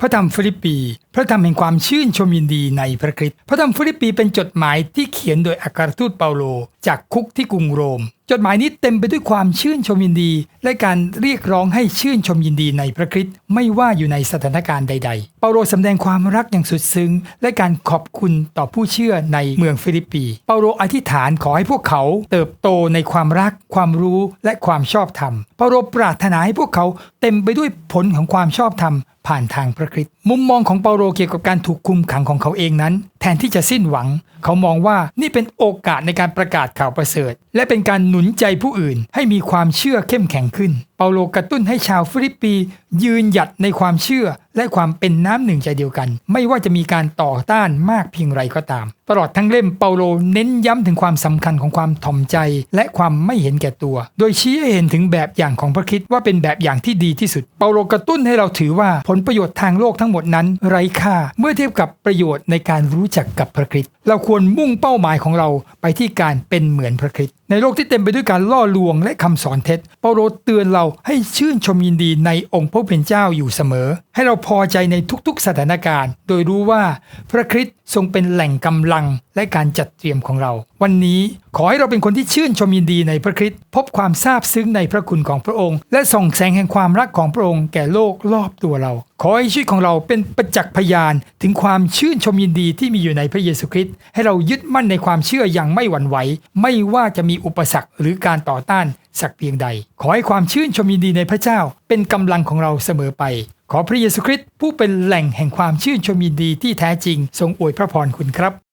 พระธรรมฟิลิปปี พระธรรมแห่งความชื่นชมยินดีในพระคริสต์ พระธรรมฟิลิปปีเป็นจดหมายที่เขียนโดยอัครทูตเปาโล จากคุกที่กรุงโรม จดหมายนี้เต็มไปด้วยความชื่นชมยินดี และการเรียกร้องให้ชื่นชมยินดีในพระคริสต์ไม่ว่าอยู่ในสถานการณ์ใด ๆ เปาโลสำแดงความรักอย่างสุดซึ้ง และการขอบคุณต่อผู้เชื่อในเมืองฟิลิปปี เปาโลอธิษฐานขอให้พวกเขาเติบโตในความรัก ความรู้และความชอบธรรม เปาโลปรารถนาให้พวกเขาเต็มไปด้วยผลของความชอบธรรมผ่านทางพระคริสต์มุมมองของเปาโลเกี่ยวกับการถูกคุมขังของเขาเองนั้นแทนที่จะสิ้นหวัง เขามองว่านี่เป็นโอกาสในการประกาศข่าวประเสริฐ และเป็นการหนุนใจผู้อื่นให้มีความเชื่อเข้มแข็งขึ้นเปาโลกระตุ้นให้ชาวฟิลิปปียืนหยัดในความเชื่อและความเป็นน้ำหนึ่งใจเดียวกัน ไม่ว่าจะมีการต่อต้านมากเพียงไรก็ตาม ตลอดทั้งเล่มเปาโลเน้นย้ำถึงความสำคัญของความถ่อมใจ และความไม่เห็นแก่ตัว โดยชี้ให้เห็นถึงแบบอย่างของพระคริสต์ว่าเป็นแบบอย่างที่ดีที่สุด เปาโลกระตุ้นให้เราถือว่าผลประโยชน์ทางโลกทั้งหมดนั้น ไร้ค่า เมื่อเทียบกับประโยชน์ในการรู้จักกับพระคริสต์เราควรมุ่งเป้าหมายของเราไปที่การเป็นเหมือนพระคริสต์ในโลกที่เต็มไปด้วยการล่อลวงและคำสอนเท็จเปาโลเตือนเราให้ชื่นชมยินดีในองค์พระผู้เป็นเจ้าอยู่เสมอ ให้เราพอใจในทุกๆสถานการณ์ โดยรู้ว่าพระคริสต์ทรงเป็นแหล่งกำลังและการจัดเตรียมของเรา วันนี้ขอให้เราเป็นคนที่ชื่นชมยินดีในพระคริสต์พบความซาบซึ้งในพระคุณของพระองค์ และส่องแสงแห่งความรักของพระองค์แก่โลกรอบตัวเรา ขอให้ชีวิตของเราเป็นประจักษ์พยานถึงความชื่นชมยินดีที่มีอยู่ในพระเยซูคริสต์ให้เรายึดมั่นในความเชื่ออย่างไม่หวั่นไหว ไม่ว่าจะมีอุปสรรคหรือการต่อต้านสักเพียงใดขอให้ความชื่นชมยินดีในพระเจ้าเป็นกำลังของเราเสมอไป ขอพระเยซูคริสต์ผู้เป็นแหล่งแห่งความชื่นชมยินดีที่แท้จริง ทรงอวยพระพรคุณครับ